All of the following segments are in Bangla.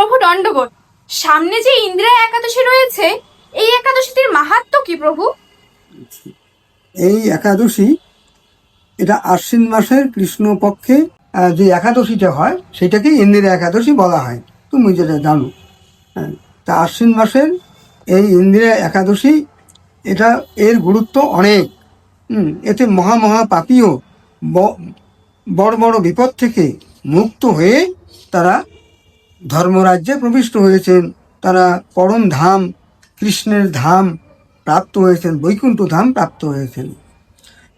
প্রভু দণ্ডবোধ। সামনে যে ইন্দিরা একাদশী রয়েছে এই একাদশীটির মাহাত্ম্য কি প্রভু? এই একাদশী এটা আশ্বিন মাসের কৃষ্ণপক্ষে যে একাদশীটা হয় সেটাকে ইন্দিরা একাদশী বলা হয়। তুমি যেটা জানো। হ্যাঁ, তা আশ্বিন মাসের এই ইন্দিরা একাদশী এটা এর গুরুত্ব অনেক। এতে মহা মহা পাপীও বড় বড় বিপদ থেকে মুক্ত হয়ে তারা ধর্মরাজ্যে প্রবিষ্ট হয়েছেন। তারা পরম ধাম, কৃষ্ণের ধাম প্রাপ্ত হয়েছেন, বৈকুণ্ঠ ধাম প্রাপ্ত হয়েছেন।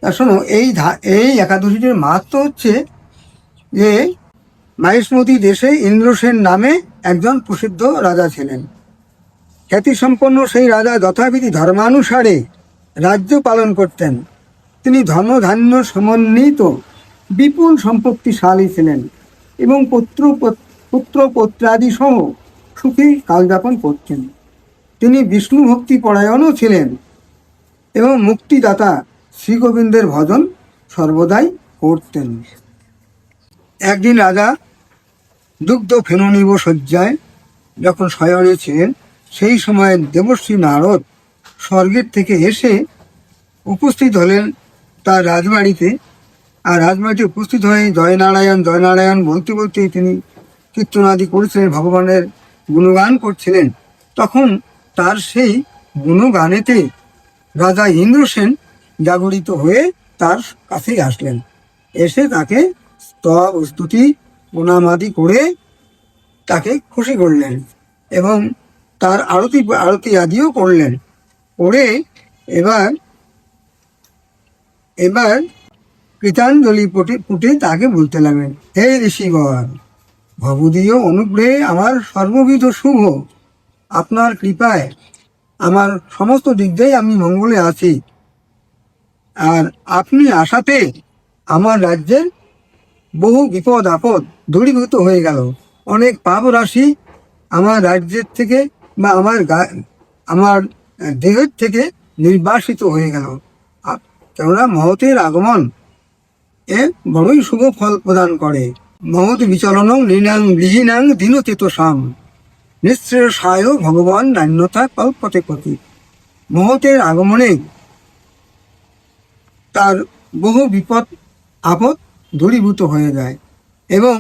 তা শোনো, এই এই একাদশীটির মাহাত্ম হচ্ছে যে মাহিষ্মতি দেশে ইন্দ্রসেন নামে একজন প্রসিদ্ধ রাজা ছিলেন। খ্যাতিসম্পন্ন সেই রাজা যথাবিধি ধর্মানুসারে রাজ্য পালন করতেন। তিনি ধর্মধান্য সমন্বিত, বিপুল সম্পত্তিশালী ছিলেন এবং পুত্র পুত্র পত্রাদি সহ সুখী কালযাপন করতেন তিনি বিষ্ণু ভক্তি পরায়ণও ছিলেন এবং মুক্তিদাতা শ্রী গোবিন্দের ভজন সর্বদাই করতেন। একদিন রাজা দুগ্ধ ফেননিব শয্যায় যখন শয়নে ছিলেন, সেই সময় দেবশ্রী নারদ স্বর্গের থেকে এসে উপস্থিত হলেন তার রাজবাড়িতে। আর রাজবাড়িতে উপস্থিত হয়ে জয়নারায়ণ জয়নারায়ণ বলতে বলতে তিনি কীর্তনাদি করছিলেন, ভগবানের গুণগান করছিলেন, তখন তার সেই গুণগানেতে রাজা ইন্দ্রসেন জাগরিত হয়ে তার কাছেই আসলেন। এসে তাকে স্তব, স্তুতি, প্রণামাদি করে তাকে খুশি করলেন এবং তার আরতি আরতি আদিও করলেন। করে এবার এবার কৃতাঞ্জলি পুটে পুটে তাকে বলতে লাগলেন, হে ঋষিগণ ভবদীয় অনুগ্রহে আমার সর্ববিধ শুভ। আপনার কৃপায় আমার সমস্ত দিক দিয়ে আমি মঙ্গলে আছি। আর আপনি আসাতে আমার রাজ্যের বহু বিপদ আপদ দূরীভূত হয়ে গেল। অনেক পাপ রাশি আমার রাজ্যের থেকে বা আমার আমার দেহের থেকে নির্বাসিত হয়ে গেল। কেননা মহতের আগমন এ বড়ই শুভ ফল প্রদান করে। মহৎ বিচলনং লীনাং বিহীনাং দীনতেত সাম নিশ্চয় সায় ভগবান নান্যতা কল্পতে পতি। মহতের আগমনে তার বহু বিপদ, আপদ দূরীভূত হয়ে যায় এবং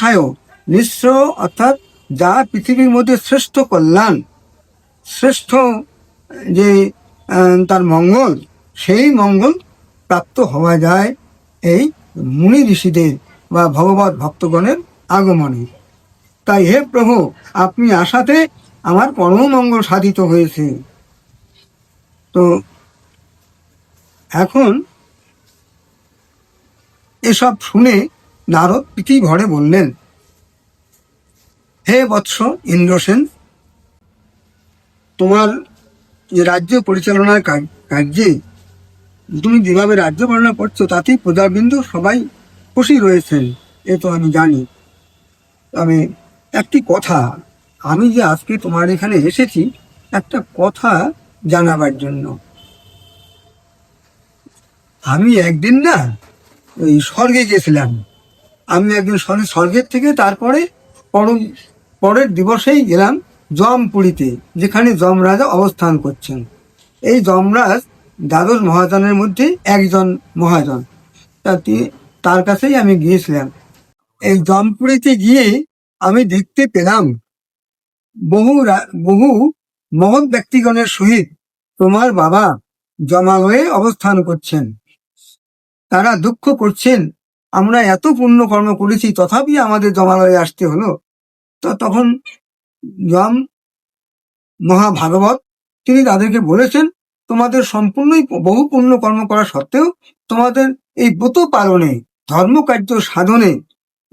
সায় নিঃস্ব অর্থাৎ যা পৃথিবীর মধ্যে শ্রেষ্ঠ কল্যাণ, শ্রেষ্ঠ যে তার মঙ্গল, সেই মঙ্গল প্রাপ্ত হওয়া যায় এই মুনি ঋষিদের। বা ভগবত ভক্তগণের আগমনে। তাই হে প্রভু, আপনি আসাতে আমার পরম মঙ্গল সাধিত হয়েছে। তো এখন এসব শুনে নারদ প্রীতি ঘরে বললেন, হে বৎস ইন্দ্রসেন তোমার যে রাজ্য পরিচালনার কার্যে তুমি যেভাবে রাজ্য পালনা করছ, তাতেই প্রজাবৃন্দ সবাই খুশি রয়েছেন, এ তো আমি জানি। তবে একটি কথা, আমি যে আজকে তোমার এখানে এসেছি, একটা কথা জানাবার জন্য। আমি একদিন না, ওই স্বর্গে গেছিলাম। আমি একদিন স্বর্গে, স্বর্গের থেকে তারপরে পরম, পরের দিবসেই গেলাম জমপুরীতে যেখানে যমরাজা অবস্থান করছেন। এই যমরাজ দ্বাদশ মহাজনের মধ্যে একজন মহাজন তা তি- তার কাছেই আমি গিয়েছিলাম। এই জমপুরীতে গিয়ে আমি দেখতে পেলাম বহু বহু মহৎ ব্যক্তিগণের সহিত তোমার বাবা জমালয়ে অবস্থান করছেন। তারা দুঃখ করছেন, আমরা এত পুণ্য কর্ম করেছি, তথাপি আমাদের জমালয়ে আসতে হলো। তো তখন যম মহাভাগবত, তিনি তাদেরকে বলেছেন, তোমাদের সম্পূর্ণই বহু পুণ্য কর্ম করা সত্ত্বেও তোমাদের এই ব্রত পালনে ধর্মকার্য সাধনে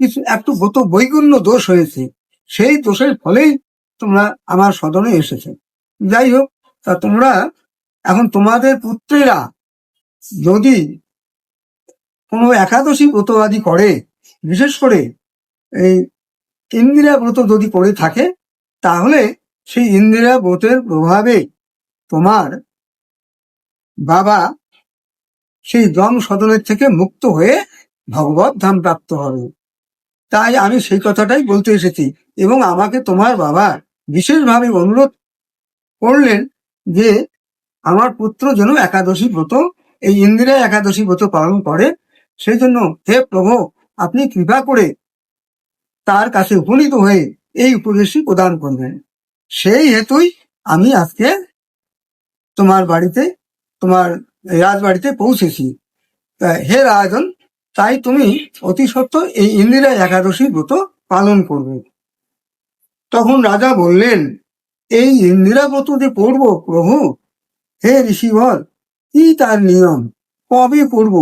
কিছু একটু ব্রত বৈগুণ্য দোষ হয়েছে, সেই দোষের ফলেই তোমরা আমার সদনে এসেছে। যাই হোক, তা তোমরা, এখন তোমাদের পুত্রেরা যদি কোনো একাদশী ব্রত আদি করে, বিশেষ করে এই ইন্দিরা ব্রত যদি করে থাকে, তাহলে সেই ইন্দিরা ব্রতের প্রভাবে তোমার বাবা সেই দম সদনের থেকে মুক্ত হয়ে ভগবত ধাম প্রাপ্ত হবে। তাই আমি সেই কথাটাই বলতে এসেছি এবং আমাকে তোমার বাবা বিশেষভাবে অনুরোধ করলেন যে আমার পুত্র যেন একাদশী ব্রত, এই ইন্দিরা একাদশী ব্রত পালন করে। সেই জন্য হে প্রভু, আপনি কৃপা করে তার কাছে উপনীত হয়ে এই উপদেশটি প্রদান করবেন। সেই হেতুই আমি আজকে তোমার বাড়িতে, তোমার রাজবাড়িতে পৌঁছেছি। হে রাজন তাই তুমি অতি সত্ত্বর এই ইন্দিরা একাদশী ব্রত পালন করবে। তখন রাজা বললেন, এই ইন্দিরা ব্রত যে করব প্রভু? হে ঋষিবর, কি তার নিয়ম? কবে করব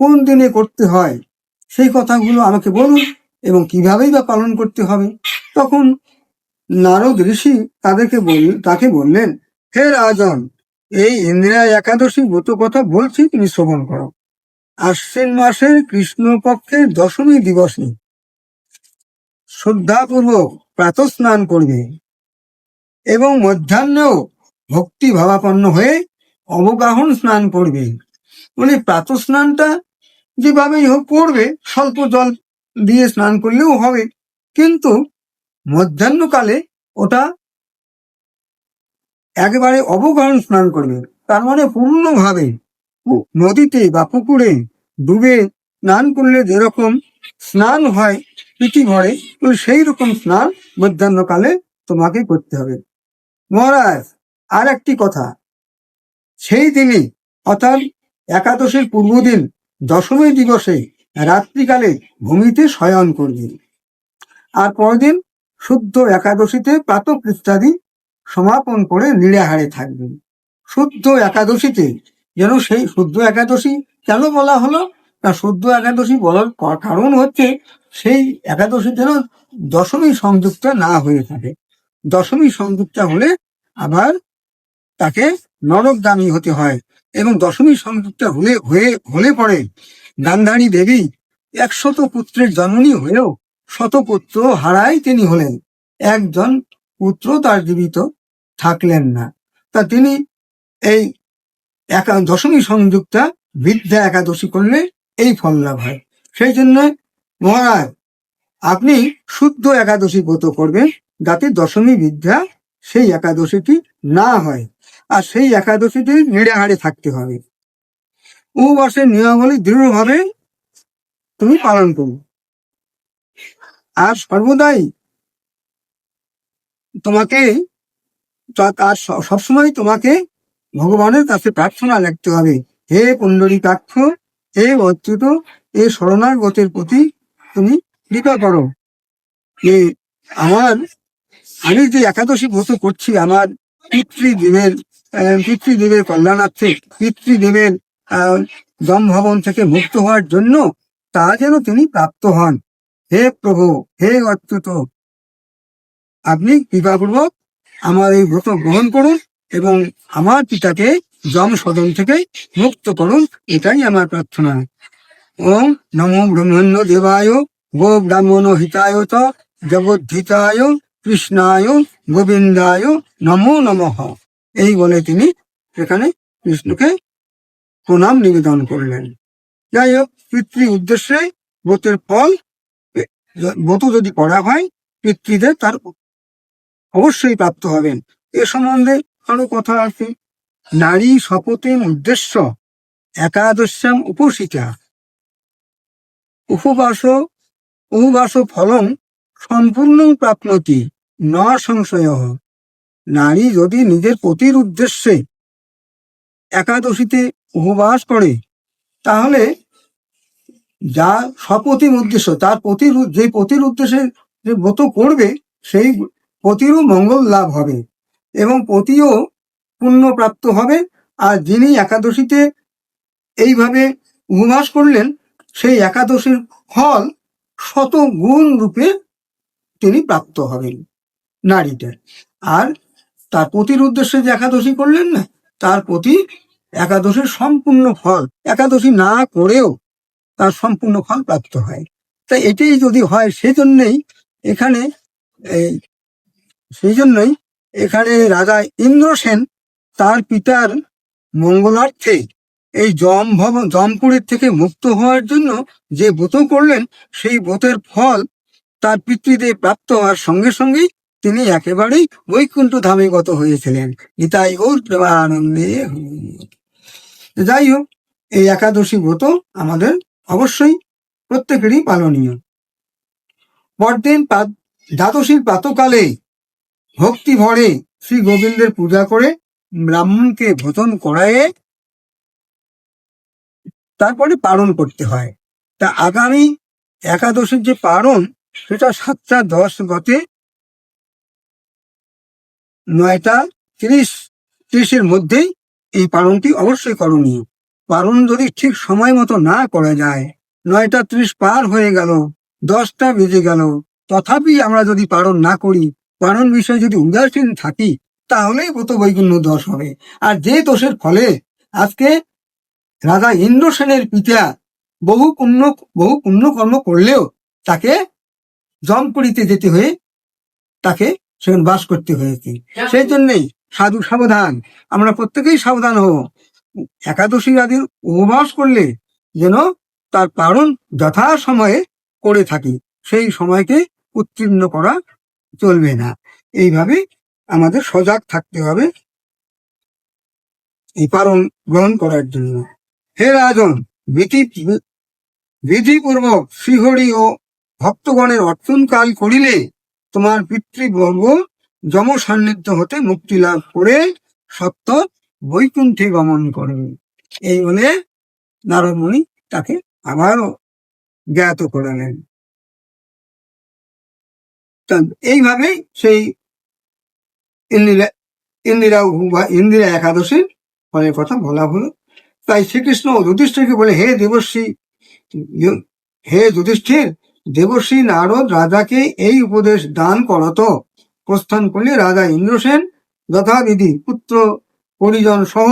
কোন দিনে করতে হয়? সেই কথাগুলো আমাকে বলুন এবং কিভাবেই বা পালন করতে হবে। তখন নারদ ঋষি তাদেরকে বল, তাকে বললেন, হে রাজন, এই ইন্দিরা একাদশী ব্রত কথা বলছি, তুমি শ্রবণ করো। আশ্বিন মাসের কৃষ্ণপক্ষের দশমী দিবসে শ্রদ্ধাপূর্বক প্রাত স্নান করবে এবং মধ্যাহ্নেও ভক্তি ভাবাপন্ন হয়ে অবগাহন স্নান করবে। মানে প্রাত স্নানটা যেভাবেই হোক করবে, স্বল্প জল দিয়ে স্নান করলেও হবে। কিন্তু মধ্যাহ্নকালে ওটা একেবারে অবগাহন স্নান করবে। তার মানে পূর্ণভাবে নদীতে বা পুকুরে ডুবে স্নান করলে যেরকম স্নান হয় পিটি ভরে তো সেই রকম স্নান মধ্যাহ্নকালে তোমাকে করতে হবে। মহারাজ আর একটি কথা। সেই দিনই অর্থাৎ একাদশীর পূর্বদিন, দশমী দিবসে রাত্রিকালে ভূমিতে শয়ন করবে। আর পরদিন শুদ্ধ একাদশীতে প্রাতঃ ইত্যাদি সমাপন করে নিরাহারে থাকবেন শুদ্ধ একাদশীতে যেন সেই শুদ্ধ একাদশী কেন বলা হলো? না, শুদ্ধ একাদশী বলার কারণ হচ্ছে সেই একাদশী যেন দশমী সংযুক্ত না হয়ে থাকে। দশমী সংযুক্ত হলে আবার তাকে নরকগামী হতে হয় এবং দশমী সংযুক্ত হলে, হয়ে, হলে পরে গান্ধারী দেবী একশত পুত্রের জননী হয়েও শতপুত্র হারাই তিনি হলেন। একজন পুত্র তার জীবিত থাকলেন না। তা তিনি এই একা দশমী সংযুক্তা বিদ্যা একাদশী করলে এই ফল লাভ হয়। সেই জন্য মহারাজ, আপনি শুদ্ধ একাদশী ব্রত করবেন যাতে দশমী বিদ্যা সেই একাদশীটি না হয় আর সেই একাদশীটি নিরাহারে থাকতে হবে। উপবাসের নিয়মাবলী দৃঢ়ভাবে তুমি পালন করো। আর সর্বদাই তোমাকে আর সবসময় তোমাকে ভগবানের কাছে প্রার্থনা লিখতে হবে। হে কুণ্ডলী কাক্ষ হে অচ্যুত এ শরণাগতের প্রতি তুমি কৃপা করো। যে আমার আমি যে একাদশী ব্রত করছি আমার পিতৃদেবের পিতৃদেবের কল্যাণার্থে পিতৃদেবের আহ, দম ভবন থেকে মুক্ত হওয়ার জন্য তা যেন তিনি প্রাপ্ত হন। হে প্রভু হে অচ্যুত আপনি কৃপাপূর্বক আমার এই ব্রত গ্রহণ করুন। এবং আমার পিতাকে জম সদন থেকে মুক্ত করুন, এটাই আমার প্রার্থনা। ওম নমো ব্রহ্মণ্য দেবায়, গো ব্রাহ্মণ হিতায় চ, জগদ্ধিতায়, কৃষ্ণায়, গোবিন্দায় নমো নমঃ। এই বলে তিনি সেখানে কৃষ্ণকে প্রণাম নিবেদন করলেন। যাই হোক, পিতৃ উদ্দেশ্যে ব্রতের ফল, ব্রত যদি করা হয়, পিতৃদের তার অবশ্যই প্রাপ্ত হবেন। এ সম্বন্ধে আরও কথা আছে। নারী শপথের উদ্দেশ্য একাদশ্যাম উপসিতা উপবাস উপবাস ফলম সম্পূর্ণ প্রাপ্নতি, ন সংশয়। নারী যদি নিজের পতির উদ্দেশ্যে একাদশীতে উপবাস করে, তাহলে যা শপথির উদ্দেশ্য, তার পতির যে পতির উদ্দেশ্যে যে ব্রত করবে, সেই পতিরও মঙ্গল লাভ হবে। এবং পতিও পুণ্য প্রাপ্ত হবে। আর যিনি একাদশীতে এইভাবে উপবাস করলেন, সেই একাদশীর ফল শত গুণ রূপে তিনি প্রাপ্ত হবেন নারীটা আর তার পতির উদ্দেশ্যে যে একাদশী করলেন না, তার প্রতি একাদশীর সম্পূর্ণ ফল, একাদশী না করেও তার সম্পূর্ণ ফল প্রাপ্ত হয়। তাই এটাই যদি হয়, সেজন্যই এখানে এই সেই জন্যই এখানে রাজা ইন্দ্রসেন তার পিতার মঙ্গলার্থে এই জম ভবন জমপুরের থেকে মুক্ত হওয়ার জন্য যে ব্রত করলেন, সেই ব্রতের ফল তার পিতৃদেব প্রাপ্ত হওয়ার সঙ্গে সঙ্গেই তিনি একেবারেই বৈকুণ্ঠ ধামে গত হয়েছিলেন। নিতাই গৌর প্রেমানন্দে যাই হোক, এই একাদশী ব্রত আমাদের অবশ্যই প্রত্যেকেরই পালনীয়। পরদিন প্রা- দ্বাদশীর প্রাতকালে ভক্তি ভরে শ্রী গোবিন্দের পূজা করে ব্রাহ্মণকে ভোজন করায়ে তারপরে পালন করতে হয়। তা আগামী একাদশীর যে পালন, সেটা সাতটা দশ গতে নয়টা তিরিশ, ত্রিশের মধ্যেই এই পালনটি অবশ্যই করণীয়। পালন যদি ঠিক সময় মতো না করা যায়, নয়টা ত্রিশ পার হয়ে গেল, দশটা বেজে গেল, তথাপি আমরা যদি পালন না করি পালন বিষয়ে যদি উদাসীন থাকি তাহলেই ব্রত বৈগুণ্য দোষ হবে। আর যে দোষের ফলে আজকে রাজা ইন্দ্রসেনের পিতা বহু পুণ্য বহু পুণ্যকর্ম করলেও তাকে জমপুরিতে যেতে হয়ে তাকে সেখানে বাস করতে হয়েছে। সেই জন্যই সাধু সাবধান। আমরা প্রত্যেকেই সাবধান হব। একাদশী আদির উপবাস করলে যেন তার পালন যথা সময়ে করে থাকি। সেই সময়কে উত্তীর্ণ করা চলবে না। এইভাবে আমাদের সজাগ থাকতে হবে। এই পালন, গ্রহণ করার জন্য। হে রাজন, বিধি, বিধিপূর্বক শ্রীহরি ও ভক্তগণের অর্থন অর্চনকাল করিলে তোমার পিতৃবর্গ যম সান্নিধ্য হতে মুক্তি লাভ করে সত্য বৈকুণ্ঠে গমন করবে। এই বলে নারদমণি তাকে আবারও জ্ঞাত করালেন। তা এইভাবে সেই ইন্দিরা ইন্দিরা ইন্দিরা একাদশীর ফলের কথা বলা হলো। তাই শ্রীকৃষ্ণ যুধিষ্ঠিরকে বলে, হে দেবশ্রী হে যুধিষ্ঠির দেবশ্রী নারদ রাজাকে এই উপদেশ দান করত প্রস্থান করলে রাজা ইন্দ্রসেন যথাবিধি পুত্র, পরিজন সহ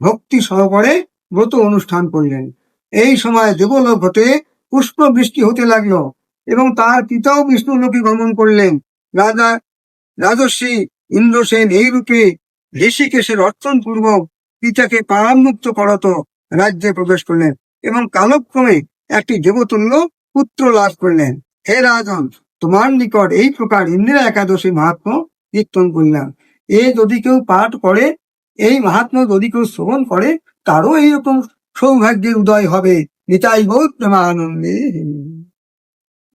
ভক্তি সহকারে ব্রত অনুষ্ঠান করলেন। এই সময় দেবলোক হতে পুষ্প বৃষ্টি হতে লাগল। এবং তার পিতাও বিষ্ণুলোকে গমন করলেন। রাজা রাজস্বী ইন্দ্রসেন এই রূপে ঋষিকেশের অর্চন পূর্বক পিতাকে পারামুক্ত করত রাজ্যে প্রবেশ করলেন এবং কালক্রমে একটি দেবতুল্য পুত্র লাভ করলেন। হে রাজন, তোমার নিকট এই প্রকার ইন্দিরা একাদশী মাহাত্ম কীর্তন করলাম। এ যদি কেউ পাঠ করে, এই মাহাত্ম যদি কেউ শ্রবণ করে, তারও এইরকম সৌভাগ্যের উদয় হবে। নিতাই গৌর প্রেমানন্দে।